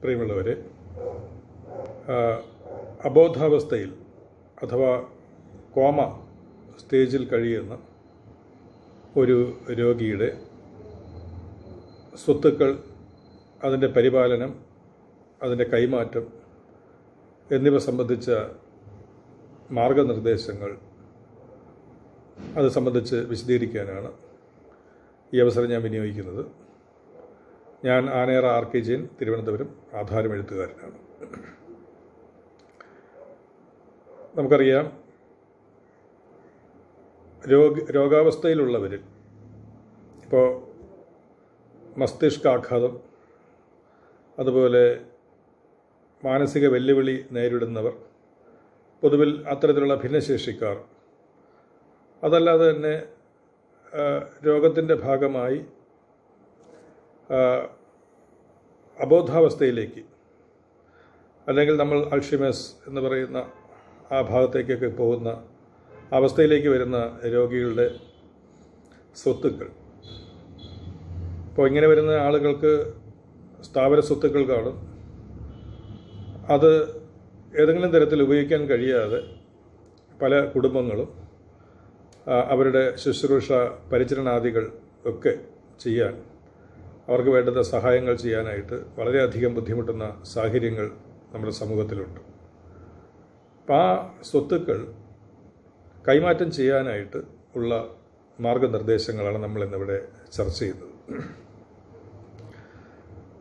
പ്രിയമുള്ളവരെ അബോധാവസ്ഥയിൽ അഥവാ കോമ സ്റ്റേജിൽ കഴിയുന്ന ഒരു രോഗിയുടെ സ്വത്തുക്കൾ അതിന്റെ പരിപാലനം അതിന്റെ കൈമാറ്റം എന്നിവ സംബന്ധിച്ച മാർഗനിർദ്ദേശങ്ങൾ അത് സംബന്ധിച്ച് വിശദീകരിക്കാനാണ് ഈ അവസരം ഞാൻ വിനിയോഗിക്കുന്നത്. ഞാൻ ആനേറ ആർ കെ ജയൻ തിരുവനന്തപുരം ആധാരം എഴുത്തുകാരനാണ്. നമുക്കറിയാം രോഗ രോഗാവസ്ഥയിലുള്ളവരിൽ ഇപ്പോൾ മസ്തിഷ്കാഘാതം അതുപോലെ മാനസിക വെല്ലുവിളി നേരിടുന്നവർ പൊതുവിൽ അത്തരത്തിലുള്ള ഭിന്നശേഷിക്കാർ അതല്ലാതെ തന്നെ രോഗത്തിന്റെ ഭാഗമായി അബോധാവസ്ഥയിലേക്ക് അല്ലെങ്കിൽ നമ്മൾ അൾഷിമേസ് എന്ന് പറയുന്ന ആ ഭാഗത്തേക്കൊക്കെ പോകുന്ന അവസ്ഥയിലേക്ക് വരുന്ന രോഗികളുടെ സ്വത്തുക്കൾ. അപ്പോൾ ഇങ്ങനെ വരുന്ന ആളുകൾക്ക് സ്ഥാപന സ്വത്തുക്കൾ കാണും. അത് ഏതെങ്കിലും തരത്തിൽ ഉപയോഗിക്കാൻ കഴിയാതെ പല കുടുംബങ്ങളും അവരുടെ ശുശ്രൂഷ പരിചരണാദികൾ ഒക്കെ ചെയ്യാൻ അവർക്ക് വേണ്ടുന്ന സഹായങ്ങൾ ചെയ്യാനായിട്ട് വളരെയധികം ബുദ്ധിമുട്ടുന്ന സാഹചര്യങ്ങൾ നമ്മുടെ സമൂഹത്തിലുണ്ട്. അപ്പം ആ സ്വത്തുക്കൾ കൈമാറ്റം ചെയ്യാനായിട്ട് ഉള്ള മാർഗനിർദ്ദേശങ്ങളാണ് നമ്മൾ ഇന്നിവിടെ ചർച്ച ചെയ്യുന്നത്.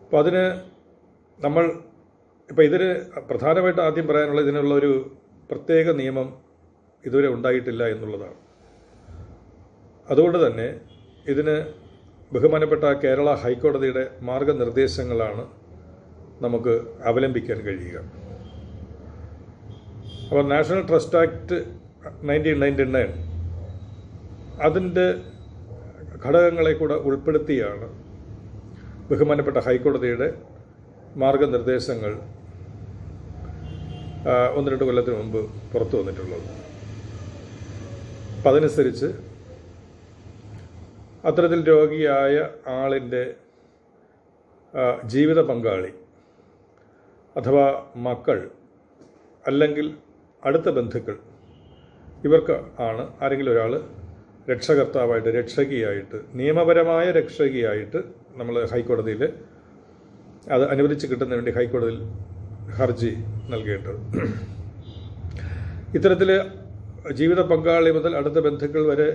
അപ്പം അതിന് നമ്മൾ ഇപ്പം ഇതിന് പ്രധാനമായിട്ട് ആദ്യം പറയാനുള്ള ഇതിനുള്ള ഒരു പ്രത്യേക നിയമം ഇതുവരെ ഉണ്ടായിട്ടില്ല എന്നുള്ളതാണ്. അതുകൊണ്ട് തന്നെ ഇതിന് ബഹുമാനപ്പെട്ട കേരള ഹൈക്കോടതിയുടെ മാർഗനിർദ്ദേശങ്ങളാണ് നമുക്ക് അവലംബിക്കാൻ കഴിയുക. അപ്പോൾ national trust act nineteen ninety nine അതിന്റെ ഘടകങ്ങളെ കൂടെ ഉൾപ്പെടുത്തിയാണ് ബഹുമാനപ്പെട്ട ഹൈക്കോടതിയുടെ മാർഗനിർദ്ദേശങ്ങൾ ഒന്ന് രണ്ട് കൊല്ലത്തിന് മുമ്പ് പുറത്തു വന്നിട്ടുള്ളത്. അപ്പം അതനുസരിച്ച് അത്തരത്തിൽ രോഗിയായ ആളിന്റെ ജീവിത പങ്കാളി അഥവാ മക്കൾ അല്ലെങ്കിൽ അടുത്ത ബന്ധുക്കൾ ഇവർക്ക് ആണ് ആരെങ്കിലും ഒരാൾ രക്ഷകർത്താവായിട്ട് രക്ഷകിയായിട്ട് നിയമപരമായ രക്ഷകിയായിട്ട് നമ്മൾ ഹൈക്കോടതിയിൽ അത് അനുവദിച്ച് കിട്ടുന്നതിന് വേണ്ടി ഹൈക്കോടതിയിൽ ഹർജി നൽകിയിട്ടുണ്ട് ഇത്തരത്തിൽ ജീവിത പങ്കാളി മുതൽ അടുത്ത ബന്ധുക്കൾ വരെ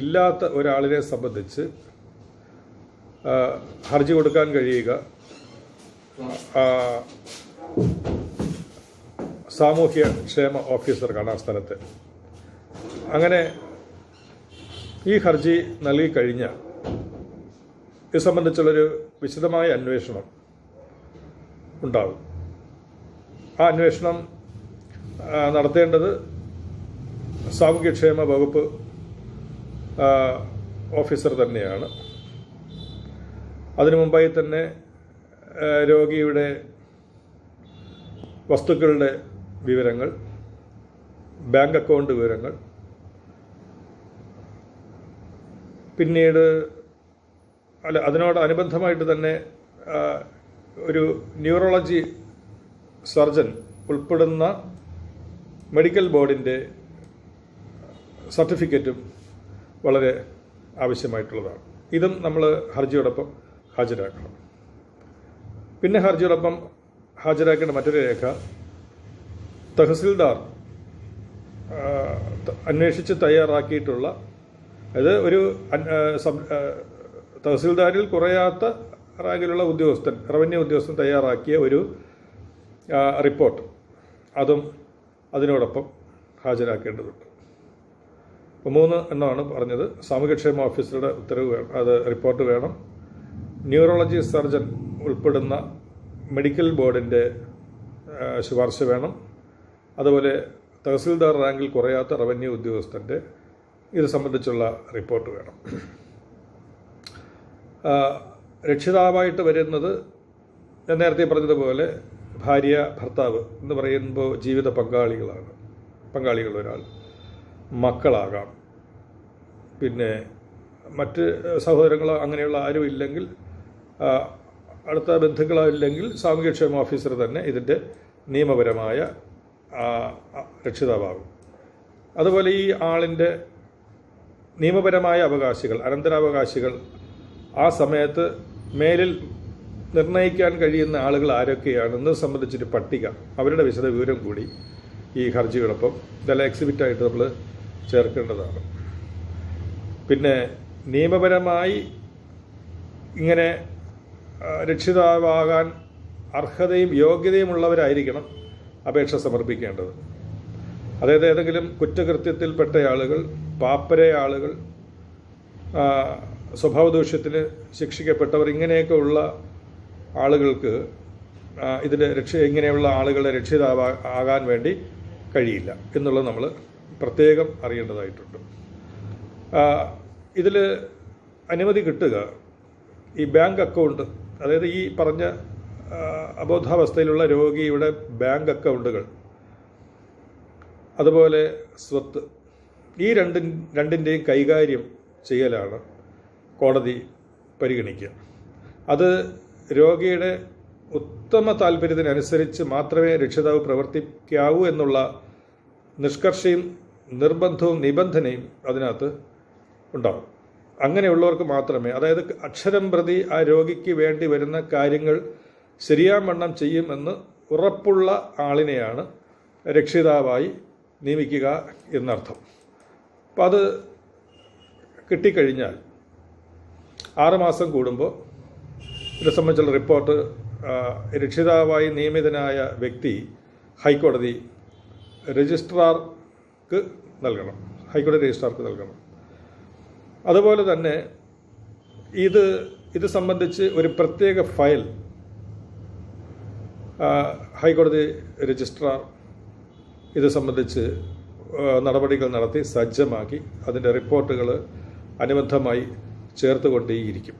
ഇല്ലാത്ത ഒരാളിനെ സംബന്ധിച്ച് ഹർജി കൊടുക്കാൻ കഴിയുക. സാമൂഹ്യ ക്ഷേമ ഓഫീസർക്കാണ് ആ സ്ഥലത്ത്. അങ്ങനെ ഈ ഹർജി നൽകിക്കഴിഞ്ഞാൽ ഇത് സംബന്ധിച്ചുള്ളൊരു വിശദമായ അന്വേഷണം ഉണ്ടാകും ആ അന്വേഷണം നടത്തേണ്ടത് സാമൂഹ്യക്ഷേമ വകുപ്പ് ഓഫീസർ തന്നെയാണ്. അതിനു മുമ്പായി തന്നെ രോഗിയുടെ വസ്തുക്കളുടെ വിവരങ്ങൾ ബാങ്ക് അക്കൗണ്ട് വിവരങ്ങൾ പിന്നീട് അല്ല അതിനോട് അനുബന്ധമായിട്ട് തന്നെ ഒരു ന്യൂറോളജി സർജൻ ഉൾപ്പെടുന്ന മെഡിക്കൽ ബോർഡിന്റെ സർട്ടിഫിക്കറ്റും വളരെ ആവശ്യമായിട്ടുള്ളതാണ്. ഇതും നമ്മൾ ഹർജിയോടൊപ്പം ഹാജരാക്കണം. പിന്നെ ഹർജിയോടൊപ്പം ഹാജരാക്കേണ്ട മറ്റൊരു രേഖ തഹസിൽദാർ അന്വേഷിച്ച് തയ്യാറാക്കിയിട്ടുള്ള അത് ഒരു തഹസിൽദാരിൽ കുറയാത്ത റാങ്കിലുള്ള ഉദ്യോഗസ്ഥൻ റവന്യൂ ഉദ്യോഗസ്ഥൻ തയ്യാറാക്കിയ ഒരു റിപ്പോർട്ട്. അതും അതിനോടൊപ്പം ഹാജരാക്കേണ്ടതുണ്ട്. മൂന്ന് എണ്ണമാണ് പറഞ്ഞത്. സാമൂഹ്യക്ഷേമ ഓഫീസറുടെ ഉത്തരവ് വേണം അത് റിപ്പോർട്ട് വേണം. ന്യൂറോളജി സർജൻ ഉൾപ്പെടുന്ന മെഡിക്കൽ ബോർഡിന്റെ ശുപാർശ വേണം. അതുപോലെ തഹസിൽദാർ റാങ്കിൽ കുറയാത്ത റവന്യൂ ഉദ്യോഗസ്ഥന്റെ ഇത് സംബന്ധിച്ചുള്ള റിപ്പോർട്ട് വേണം. രക്ഷിതാവായിട്ട് വരുന്നത് ഞാൻ നേരത്തെ പറഞ്ഞതുപോലെ ഭാര്യ ഭർത്താവ് എന്ന് പറയുമ്പോൾ ജീവിത പങ്കാളികളാണ്. പങ്കാളികൾ ഒരാൾ. മക്കളാകാം. പിന്നെ മറ്റ് സഹോദരങ്ങളോ അങ്ങനെയുള്ള ആരും ഇല്ലെങ്കിൽ അടുത്ത ബന്ധുക്കളോ ഇല്ലെങ്കിൽ സാമൂഹ്യക്ഷേമ ഓഫീസർ തന്നെ ഇതിന്റെ നിയമപരമായ രക്ഷിതാവാകും. അതുപോലെ ഈ ആളിന്റെ നിയമപരമായ അവകാശികൾ അനന്തരാവകാശികൾ ആ സമയത്ത് മേലിൽ നിർണയിക്കാൻ കഴിയുന്ന ആളുകൾ ആരൊക്കെയാണെന്ന് സംബന്ധിച്ചൊരു പട്ടിക. അവരുടെ വിശദ വിവരം കൂടി ഈ ഹർജികളൊപ്പം ഇതെല്ലാം എക്സിബിറ്റായിട്ട് നമ്മൾ ചേർക്കേണ്ടതാണ്. പിന്നെ നിയമപരമായി ഇങ്ങനെ രക്ഷിതാവാകാൻ അർഹതയും യോഗ്യതയുമുള്ളവരായിരിക്കണം അപേക്ഷ സമർപ്പിക്കേണ്ടത്. അതായത് ഏതെങ്കിലും കുറ്റകൃത്യത്തിൽപ്പെട്ട ആളുകൾ പാപ്പര ആളുകൾ സ്വഭാവദൂഷ്യത്തിന് ശിക്ഷിക്കപ്പെട്ടവർ ഇങ്ങനെയൊക്കെ ഉള്ള ആളുകൾക്ക് ഇതിൽ രക്ഷ ഇങ്ങനെയുള്ള ആളുകളെ രക്ഷിതാവാ ആകാൻ വേണ്ടി കഴിയില്ല എന്നുള്ളത് നമ്മൾ പ്രത്യേകം അറിയേണ്ടതായിട്ടുണ്ട്. ഇതിൽ അനുമതി കിട്ടുക ഈ ബാങ്ക് അക്കൗണ്ട് അതായത് ഈ പറഞ്ഞ അബോധാവസ്ഥയിലുള്ള രോഗിയുടെ ബാങ്ക് അക്കൗണ്ടുകൾ അതുപോലെ സ്വത്ത് ഈ രണ്ടിൻ രണ്ടിന്റെയും കൈകാര്യം ചെയ്യലാണ് കോടതി പരിഗണിക്കുക. അത് രോഗിയുടെ ഉത്തമ താല്പര്യത്തിനനുസരിച്ച് മാത്രമേ രക്ഷിതാവ് പ്രവർത്തിക്കാവൂ എന്നുള്ള നിഷ്കർഷയും നിർബന്ധവും നിബന്ധനയും അതിനകത്ത് ഉണ്ടാവും. അങ്ങനെയുള്ളവർക്ക് മാത്രമേ അതായത് അക്ഷരം പ്രതി ആ രോഗിക്ക് വേണ്ടി വരുന്ന കാര്യങ്ങൾ ശരിയാവണ്ണം ചെയ്യുമെന്ന് ഉറപ്പുള്ള ആളിനെയാണ് രക്ഷിതാവായി നിയമിക്കുക എന്നർത്ഥം. അപ്പം അത് കിട്ടിക്കഴിഞ്ഞാൽ ആറുമാസം കൂടുമ്പോൾ ഇതിനെ സംബന്ധിച്ചുള്ള റിപ്പോർട്ട് രക്ഷിതാവായി നിയമിതനായ വ്യക്തി ഹൈക്കോടതി രജിസ്ട്രാർക്ക് നൽകണം. ഹൈക്കോടതി രജിസ്ട്രാർക്ക് നൽകണം. അതുപോലെ തന്നെ ഇത് ഇത് സംബന്ധിച്ച് ഒരു പ്രത്യേക ഫയൽ ഹൈക്കോടതി രജിസ്ട്രാർ ഇത് സംബന്ധിച്ച് നടപടികൾ നടത്തി സജ്ജമാക്കി അതിന്റെ റിപ്പോർട്ടുകൾ അനുബന്ധമായി ചേർത്തുകൊണ്ടേയിരിക്കും.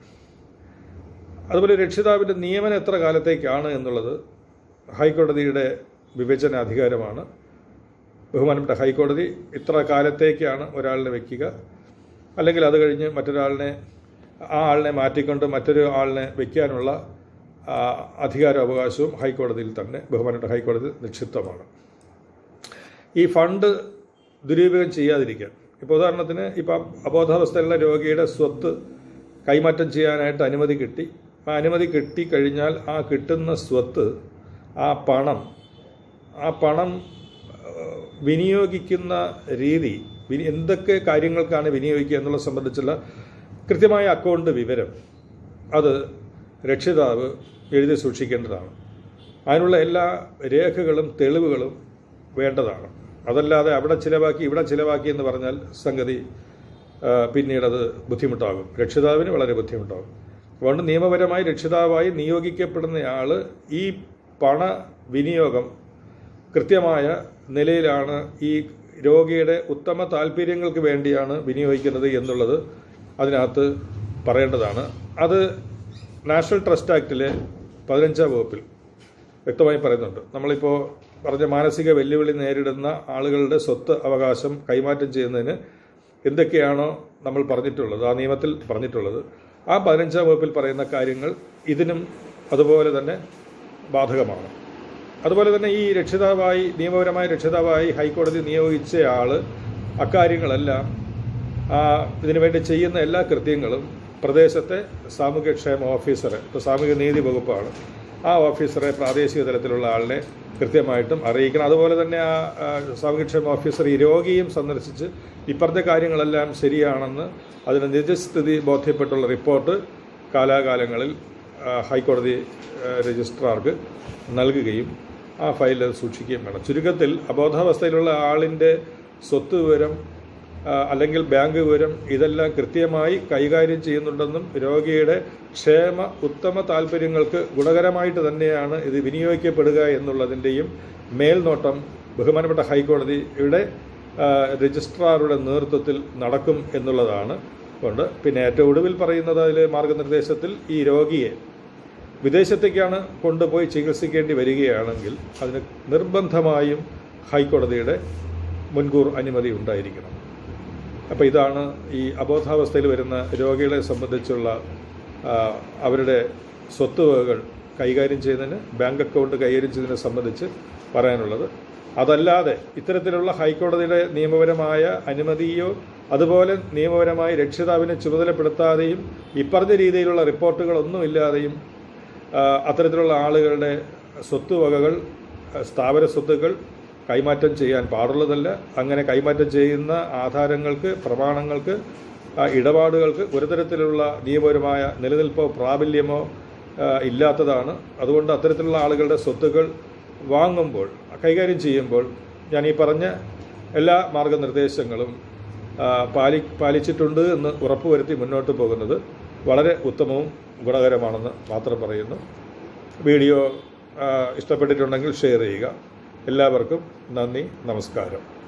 അതുപോലെ രക്ഷിതാവിന്റെ നിയമനം എത്ര കാലത്തേക്കാണ് എന്നുള്ളത് ഹൈക്കോടതിയുടെ വിവേചനാധികാരമാണ്. ബഹുമാനപ്പെട്ട ഹൈക്കോടതി ഇത്ര കാലത്തേക്കാണ് ഒരാളിനെ വയ്ക്കുക അല്ലെങ്കിൽ അത് കഴിഞ്ഞ് മറ്റൊരാളിനെ ആ ആളിനെ മാറ്റിക്കൊണ്ട് മറ്റൊരു ആളിനെ വയ്ക്കാനുള്ള ആ, അധികാര അവകാശവും ഹൈക്കോടതിയിൽ തന്നെ ബഹുമാനപ്പെട്ട ഹൈക്കോടതി നിക്ഷിപ്തമാണ്. ഈ ഫണ്ട് ദുരുപയോഗം ചെയ്യാതിരിക്കാൻ. ഇപ്പോൾ ഉദാഹരണത്തിന് ഇപ്പം അബോധാവസ്ഥയിലുള്ള രോഗിയുടെ സ്വത്ത് കൈമാറ്റം ചെയ്യാനായിട്ട് അനുമതി കിട്ടി. ആ അനുമതി കിട്ടിക്കഴിഞ്ഞാൽ ആ കിട്ടുന്ന സ്വത്ത് ആ പണം ആ പണം വിനിയോഗിക്കുന്ന രീതി എന്തൊക്കെ കാര്യങ്ങൾക്കാണ് വിനിയോഗിക്കുക എന്നുള്ളത് സംബന്ധിച്ചുള്ള കൃത്യമായ അക്കൗണ്ട് വിവരം അത് രക്ഷിതാവ് എഴുതി സൂക്ഷിക്കേണ്ടതാണ്. അതിനുള്ള എല്ലാ രേഖകളും തെളിവുകളും വേണ്ടതാണ്. അതല്ലാതെ അവിടെ ചിലവാക്കി ഇവിടെ ചിലവാക്കി എന്ന് പറഞ്ഞാൽ സംഗതി പിന്നീടത് ബുദ്ധിമുട്ടാകും. രക്ഷിതാവിന് വളരെ ബുദ്ധിമുട്ടാകും. അതുകൊണ്ട് നിയമപരമായി രക്ഷിതാവായി നിയോഗിക്കപ്പെടുന്നയാൾ ഈ പണ വിനിയോഗം കൃത്യമായ നിലയിലാണ് ഈ രോഗിയുടെ ഉത്തമ താല്പര്യങ്ങൾക്ക് വേണ്ടിയാണ് വിനിയോഗിക്കുന്നത് എന്നുള്ളത് അതിനകത്ത് പറയേണ്ടതാണ്. അത് നാഷണൽ ട്രസ്റ്റ് ആക്ടിലെ പതിനഞ്ചാം വകുപ്പിൽ വ്യക്തമായി പറയുന്നുണ്ട്. നമ്മളിപ്പോൾ പറഞ്ഞ മാനസിക വെല്ലുവിളി നേരിടുന്ന ആളുകളുടെ സ്വത്ത് അവകാശം കൈമാറ്റം ചെയ്യുന്നതിന് എന്തൊക്കെയാണോ നമ്മൾ പറഞ്ഞിട്ടുള്ളത് ആ നിയമത്തിൽ പറഞ്ഞിട്ടുള്ളത്. ആ പതിനഞ്ചാം വകുപ്പിൽ പറയുന്ന കാര്യങ്ങൾ ഇതിനും അതുപോലെ തന്നെ ബാധകമാണ്. അതുപോലെ തന്നെ ഈ രക്ഷിതാവായി നിയമപരമായ രക്ഷിതാവായി ഹൈക്കോടതി നിയോഗിച്ച ആൾ അക്കാര്യങ്ങളെല്ലാം ഇതിനുവേണ്ടി ചെയ്യുന്ന എല്ലാ കൃത്യങ്ങളും പ്രദേശത്തെ സാമൂഹ്യക്ഷേമ ഓഫീസറെ ഇപ്പോൾ സാമൂഹ്യ നീതി വകുപ്പാണ് ആ ഓഫീസറെ പ്രാദേശിക തലത്തിലുള്ള ആളിനെ കൃത്യമായിട്ടും അറിയിക്കണം. അതുപോലെ തന്നെ ആ, സാമൂഹ്യക്ഷേമ ഓഫീസർ ഈ രോഗിയും സന്ദർശിച്ച് ഇപ്പുറത്തെ കാര്യങ്ങളെല്ലാം ശരിയാണെന്ന് അതിന് നിജസ്ഥിതി ബോധ്യപ്പെട്ടുള്ള റിപ്പോർട്ട് കാലാകാലങ്ങളിൽ ഹൈക്കോടതി രജിസ്ട്രാർക്ക് നൽകുകയും ആ ഫയൽ സൂക്ഷിക്കുകയും വേണം. ചുരുക്കത്തിൽ അബോധാവസ്ഥയിലുള്ള ആളിന്റെ സ്വത്ത് വിവരം അല്ലെങ്കിൽ ബാങ്ക് വിവരം ഇതെല്ലാം കൃത്യമായി കൈകാര്യം ചെയ്യുന്നുണ്ടെന്നും രോഗിയുടെ ക്ഷേമ ഉത്തമ താല്പര്യങ്ങൾക്ക് ഗുണകരമായിട്ട് തന്നെയാണ് ഇത് വിനിയോഗിക്കപ്പെടുക എന്നുള്ളതിന്റെയും മേൽനോട്ടം ബഹുമാനപ്പെട്ട ഹൈക്കോടതിയുടെ രജിസ്ട്രാറുടെ നേതൃത്വത്തിൽ നടക്കും എന്നുള്ളതാണ്. കൊണ്ട് പിന്നെ ഏറ്റവും ഒടുവിൽ പറയുന്നത് അതിൽ മാർഗനിർദ്ദേശത്തിൽ ഈ രോഗിയെ വിദേശത്തേക്കാണ് കൊണ്ടുപോയി ചികിത്സിക്കേണ്ടി വരികയാണെങ്കിൽ അതിന് നിർബന്ധമായും ഹൈക്കോടതിയുടെ മുൻകൂർ അനുമതി ഉണ്ടായിരിക്കണം. അപ്പോൾ ഇതാണ് ഈ അബോധാവസ്ഥയിൽ വരുന്ന രോഗികളെ സംബന്ധിച്ചുള്ള അവരുടെ സ്വത്തുവകകൾ കൈകാര്യം ചെയ്യുന്നതിന് ബാങ്ക് അക്കൗണ്ട് കൈകാര്യം ചെയ്യുന്നതിനെ സംബന്ധിച്ച് പറയാനുള്ളത്. അതല്ലാതെ ഇത്തരത്തിലുള്ള ഹൈക്കോടതിയുടെ നിയമപരമായ അനുമതിയോ അതുപോലെ നിയമപരമായി രക്ഷിതാവിനെ ചുമതലപ്പെടുത്താതെയും ഇപ്പറഞ്ഞ രീതിയിലുള്ള റിപ്പോർട്ടുകളൊന്നും ഇല്ലാതെയും ആ, അത്തരത്തിലുള്ള ആളുകളുടെ സ്വത്തുവകകൾ വകകൾ സ്ഥാവര സ്വത്തുക്കൾ കൈമാറ്റം ചെയ്യാൻ പാടുള്ളതല്ല. അങ്ങനെ കൈമാറ്റം ചെയ്യുന്ന ആധാരങ്ങൾക്ക് പ്രമാണങ്ങൾക്ക് ഇടപാടുകൾക്ക് ഒരു തരത്തിലുള്ള നിയമപരമായ നിലനിൽപ്പോ പ്രാബല്യമോ ഇല്ലാത്തതാണ്. അതുകൊണ്ട് അത്തരത്തിലുള്ള ആളുകളുടെ സ്വത്തുക്കൾ വാങ്ങുമ്പോൾ കൈകാര്യം ചെയ്യുമ്പോൾ ഞാൻ ഈ പറഞ്ഞ എല്ലാ മാർഗനിർദ്ദേശങ്ങളും പാലി പാലിച്ചിട്ടുണ്ട് എന്ന് ഉറപ്പുവരുത്തി മുന്നോട്ട് പോകുന്നത് വളരെ ഉത്തമവും ഗുണകരമാണെന്ന് മാത്രം പറയുന്നു. വീഡിയോ ഇഷ്ടപ്പെട്ടിട്ടുണ്ടെങ്കിൽ ഷെയർ ചെയ്യുക. എല്ലാവർക്കും നന്ദി നമസ്കാരം.